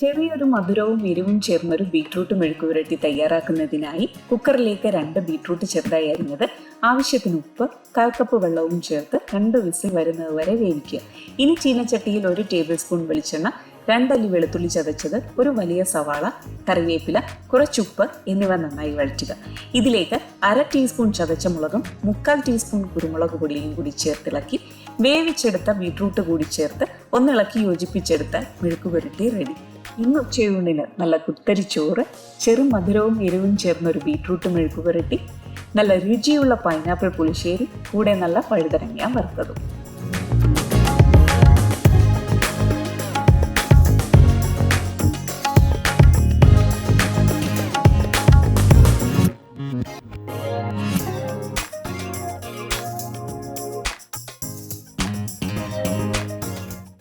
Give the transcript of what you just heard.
ചെറിയൊരു മധുരവും എരിവും ചേർന്നൊരു ബീട്രൂട്ട് മെഴുക്കുപുരട്ടി തയ്യാറാക്കുന്നതിനായി കുക്കറിലേക്ക് രണ്ട് ബീട്രൂട്ട് ചെറുതായി അരിഞ്ഞത് ആവശ്യത്തിന് ഉപ്പ് കാൽ കപ്പ് വെള്ളവും ചേർത്ത് രണ്ട് വിസിൽ വരുന്നത് വരെ വേവിക്കുക. ഇനി ചീനച്ചട്ടിയിൽ ഒരു ടേബിൾ സ്പൂൺ വെളിച്ചെണ്ണ രണ്ടല്ലി വെളുത്തുള്ളി ചതച്ചത് ഒരു വലിയ സവാള കറിവേപ്പില കുറച്ചുപ്പ് എന്നിവ നന്നായി വഴറ്റുക. ഇതിലേക്ക് അര ടീസ്പൂൺ ചതച്ച മുളകും മുക്കാൽ ടീസ്പൂൺ കുരുമുളക് പൊടിയും കൂടി ചേർത്തിളക്കി വേവിച്ചെടുത്ത ബീട്രൂട്ട് കൂടി ചേർത്ത് ഒന്നിളക്കി യോജിപ്പിച്ചെടുത്ത മെഴുക്ക് പുരട്ടി റെഡി. ഇന്ന് ഉച്ചയൂണിന് നല്ല കുത്തരി ചോറ് ചെറു മധുരവും എരിവും ചേർന്ന ഒരു ബീട്രൂട്ട് മെഴുക്ക് പുരട്ടി നല്ല രുചിയുള്ള പൈനാപ്പിൾ പുളിശ്ശേരി കൂടെ നല്ല പഴുതരങ്ങ വറുത്തതും.